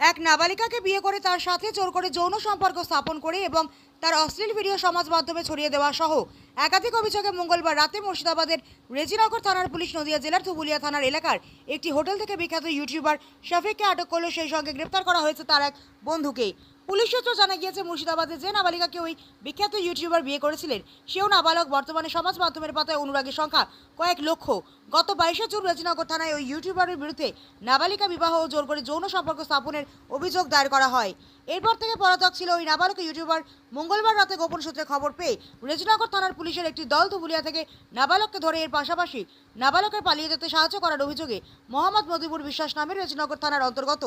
এক নাবালিকাকে বিয়ে করে তার সাথে জোর করে যৌন সম্পর্ক স্থাপন করে এবং তার অশ্লীল ভিডিও সমাজ মাধ্যমে ছড়িয়ে দেওয়া সহ একাধিক অভিযোগে মঙ্গলবার রাতে মুর্শিদাবাদের রেজিনগর থানার পুলিশ নদিয়া জেলার ধুবুলিয়া থানার এলাকার একটি হোটেল থেকে বিখ্যাত ইউটিউবার শফিককে আটক করল। সেই সঙ্গে গ্রেপ্তার করা হয়েছে তার এক বন্ধুকে। পুলিশ সূত্র জানা গিয়েছে মুর্শিদাবাদে যে নাবালিকাকে ওই বিখ্যাত ইউটিউবার বিয়ে করেছিলেন, সেও নাবালক। বর্তমানে সমাজ মাধ্যমের পাতায় অনুরাগীর সংখ্যা কয়েক লক্ষ। গত বাইশে জুন রেজিনগর থানায় ওই ইউটিউবারের বিরুদ্ধে নাবালিকা বিবাহ ও জোর করে যৌন সম্পর্ক স্থাপনের অভিযোগ দায়ের করা হয়। এরপর থেকে পলাতক ছিল ওই নাবালক ইউটিউবার মঙ্গলবার রাতে গোপন সূত্রে খবর পেয়ে রেজিনগর থানার পুলিশের একটি দল ধুবুলিয়া থেকে নাবালককে ধরে এর পাশাপাশি নাবালকের পালিয়ে যেতে সাহায্য করার অভিযোগে মোহাম্মদ মদিবুর বিশ্বাস নামের রেজিনগর থানার অন্তর্গত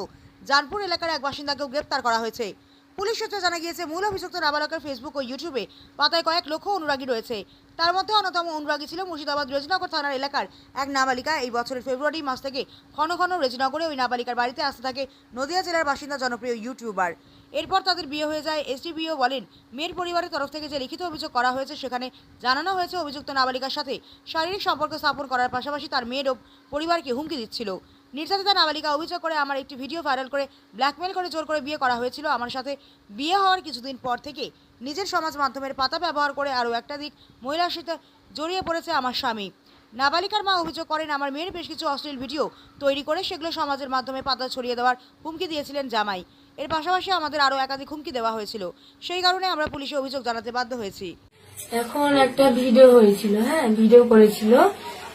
জানপুর এলাকার এক বাসিন্দাকেও গ্রেপ্তার করা হয়েছে। পুলিশ সূত্রে জানা গিয়েছে, মূল অভিযুক্ত নাবালকের ফেসবুক ও ইউটিউবে পাতায় কয়েক লক্ষ অনুরাগী রয়েছে। তার মধ্যে অন্যতম অনুরাগী ছিল মুর্শিদাবাদ রেজিনগর থানার এলাকার এক নাবালিকা। এই বছরের ফেব্রুয়ারি মাস থেকে ঘন ঘন রেজিনগরে ওই নাবালিকার বাড়িতে আসতে থাকে নদিয়া জেলার বাসিন্দা জনপ্রিয় ইউটিউবার এরপর তাদের বিয়ে হয়ে যায়। এসডিবিও বলেন, মেয়ের পরিবারের তরফ থেকে যে লিখিত অভিযোগ করা হয়েছে, সেখানে জানানো হয়েছে অভিযুক্ত নাবালিকার সাথে শারীরিক সম্পর্ক স্থাপন করার পাশাপাশি তার মেয়েরও পরিবারকে হুমকি দিচ্ছিল। নির্যাতিতা নাবালিকা অভিযোগ করে আমার একটি ভিডিও ভাইরাল করে ব্ল্যাকমেল করে জোর করে বিয়ে করা হয়েছিল। আমার সাথে বিয়ে হওয়ার কিছুদিন পর থেকে নিজের সমাজ মাধ্যমের পাতা ব্যবহার করে আরও একটা দিক মহিলার সাথে জড়িয়ে পড়েছে আমার স্বামী। নাবালিকার মা অভিযোগ করেন, আমার মেয়ের বেশ কিছু অশ্লীল ভিডিও তৈরি করে সেগুলো সমাজের মাধ্যমে পাতা ছড়িয়ে দেওয়ার হুমকি দিয়েছিলেন জামাই। এর পাশাপাশি আমাদের আরও একাধিক হুমকি দেওয়া হয়েছিল। সেই কারণে আমরা পুলিশে অভিযোগ জানাতে বাধ্য হয়েছি। এখন একটা ভিডিও হয়েছিল হ্যাঁ ভিডিও করেছিল।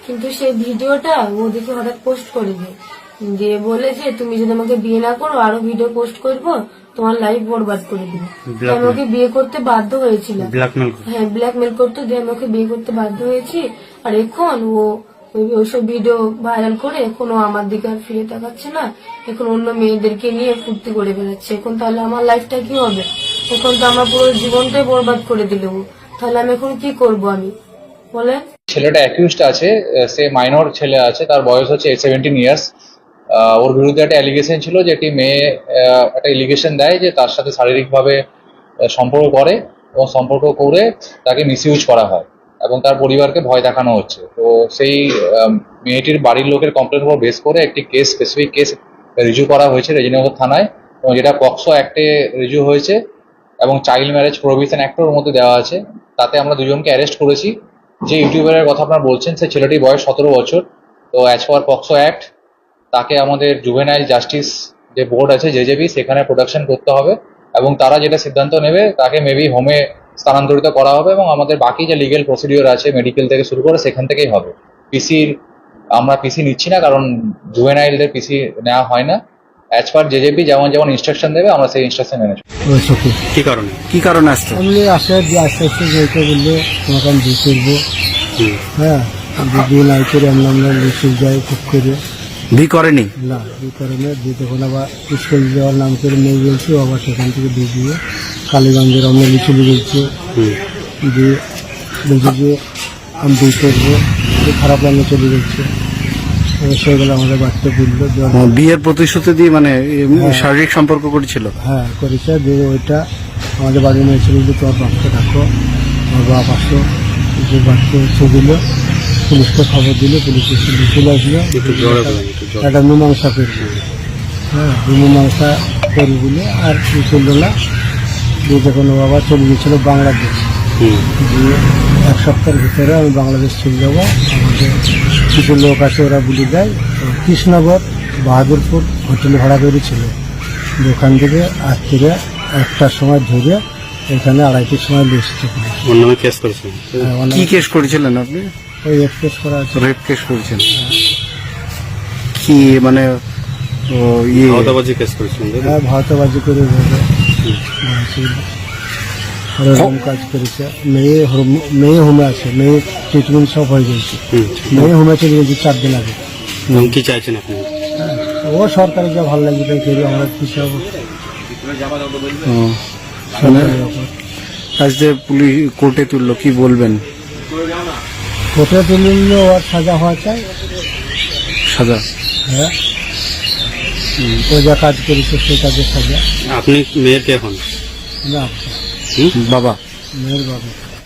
কিন্তু সেই ভিডিওটা ও দেখে হঠাৎ পোস্ট করে দেয় দিয়ে বলে যে তুমি যদি আমাকে বিয়ে না করো আরও ভিডিও পোস্ট করব তোমার লাইফ বরবাদ করে দিবে। তো আমি ওকে বিয়ে করতে বাধ্য হয়েছিলাম। ব্ল্যাকমেল হ্যাঁ ব্ল্যাকমেল করতো দিয়ে আমি ওকে বিয়ে করতে বাধ্য হয়েছি। আর এখন ও ওই- ওইসব ভিডিও ভাইরাল করে এখন আমার দিকে আর ফিরে তাকাচ্ছে না। এখন অন্য মেয়েদেরকে নিয়ে ফুর্তি করে বেড়াচ্ছে। এখন তাহলে আমার লাইফটা কি হবে? এখন তো আমার পুরো জীবনটাই বরবাদ করে দিল তাহলে আমি এখন কি করব আমি? বলেন। ছেলেটা অ্যাকিউজড আছে সে মাইনর ছেলে আছে, তার বয়স হচ্ছে সেভেন্টিন ইয়ার্স ওর বিরুদ্ধে একটা অ্যালিগেশন ছিল যে একটি মেয়ে একটা এলিগেশন দেয় যে তার সাথে শারীরিকভাবে সম্পর্ক করে এবং সম্পর্ক করে তাকে মিসইউজ করা হয় এবং তার পরিবারকে ভয় দেখানো হচ্ছে। তো সেই মেয়েটির বাড়ির লোকের কমপ্লেন উপর বেস করে একটি কেস স্পেসিফিক কেস রিজু করা হয়েছে রেজিনগর থানায় এবং যেটা পক্সো অ্যাক্টে রিজু হয়েছে এবং চাইল্ড ম্যারেজ প্রভিশন অ্যাক্টের মধ্যে দেওয়া আছে। তাতে আমরা দুজনকে অ্যারেস্ট করেছি। যে ইউটিউবারের কথা আপনারা বলছেন সে ছেলেটির বয়স সতেরো বছর। তো অ্যাজ পার পক্সো অ্যাক্ট তাকে আমাদের জুভেনাইল জাস্টিস যে বোর্ড আছে যে জেজেবি সেখানে প্রোডাকশন করতে হবে এবং তারা যেটা সিদ্ধান্ত নেবে, তাকে মেবি হোমে স্থানান্তরিত করা হবে এবং আমাদের বাকি যে লিগেল প্রসিডিওর আছে মেডিকেল থেকে শুরু করে সেখান থেকেই হবে। পিসির আমরা পিসি নিচ্ছি না, কারণ জুভেনাইলদের পিসি নেওয়া হয় না। অ্যাজ পার জেজেপি যেমন যেমন ইনস্ট্রাকশন দেবে আমরা সেই ইনস্ট্রাকশন মেনে চলবো। কি কারণে? কি কারণে আসছে? আমি আস্তে দিয়ে আস্তে আস্তে যেতে বললে তোমাকে আমি বিয়ে করব। হ্যাঁ যদি বিয়ে নাই করে আমরা আমরা লিখে যাই খুব করে। বি করেনি? না এই কারণে দিয়ে তখন আবার স্কুল যাওয়ার নাম করে বলছি ও আবার সেখান থেকে দিয়ে দিয়ে কালীগঞ্জের আমরা লিখে বলছি দিয়ে বলছি যে আমি বিয়ে করব। খারাপ লাগে চলে যাচ্ছে এবার সেগুলো আমাদের বাচ্চা যে বিয়ের প্রতিশ্রুতি দিয়ে মানে এম, শারীরিক সম্পর্ক করেছিল? হ্যাঁ করেছে দিয়ে ওইটা আমাদের বাড়ির মেয়ে ছিল যে তোমার বাপকে ডাকো। আমার বাপ আসো যে বাচ্চা দিল পুলিশকে খবর দিল পুলিশ চলে আসলো। একটা মীমাংসা করব হ্যাঁ মীমাংসা করব বলে আর করল না যখন ও বাবা চলে গেছিল বাংলাদেশ দিয়ে এক সপ্তাহের ভিতরে আমি বাংলাদেশ চলে যাব আমাদের কিছু লোক আছে ওরা বলে দেয় তো কৃষ্ণনগর বাহাদুরপুর হোটেলে ভাড়া করেছিল ছিল। ওখান থেকে রাত্রিরে একটার সময় ধরে এখানে আড়াইটির সময় বেসছে ওর নামে কেস করেছেন? হ্যাঁ, কি কেস করেছিলেন আপনি? ওই এক্সপ্রেস করা আছে। রেপ কেস করেছেন। কি মানে ও ইয়ে? আওতাবাজি কেস করেছিলেন? হ্যাঁ ভারতবাজি করে ওরকম কাজ করেছে। মেয়ে হোম- মেয়ে হোমে আছে মেয়ে ট্রিটমেন্ট সব হয়ে গেছে। হুম। মেয়ে হোমে চলে গেছে চার দিন আগে। এখন কি চাইছেন আপনি? ও সরকারের যা ভালো লাগবে তাই করি আমরা কি সব ও, সরকারের ব্যাপার। আজ যে পুলিশ কোর্টে তুললো কি বলবেন? কোর্টে তুললে ওর সাজা হওয়া চাই। সাজা? হ্যাঁ। ও যা কাজ করেছে সে কাজের সাজা। আপনি মেয়ের কে হন? না। বাবা। মেয়ের বাবা।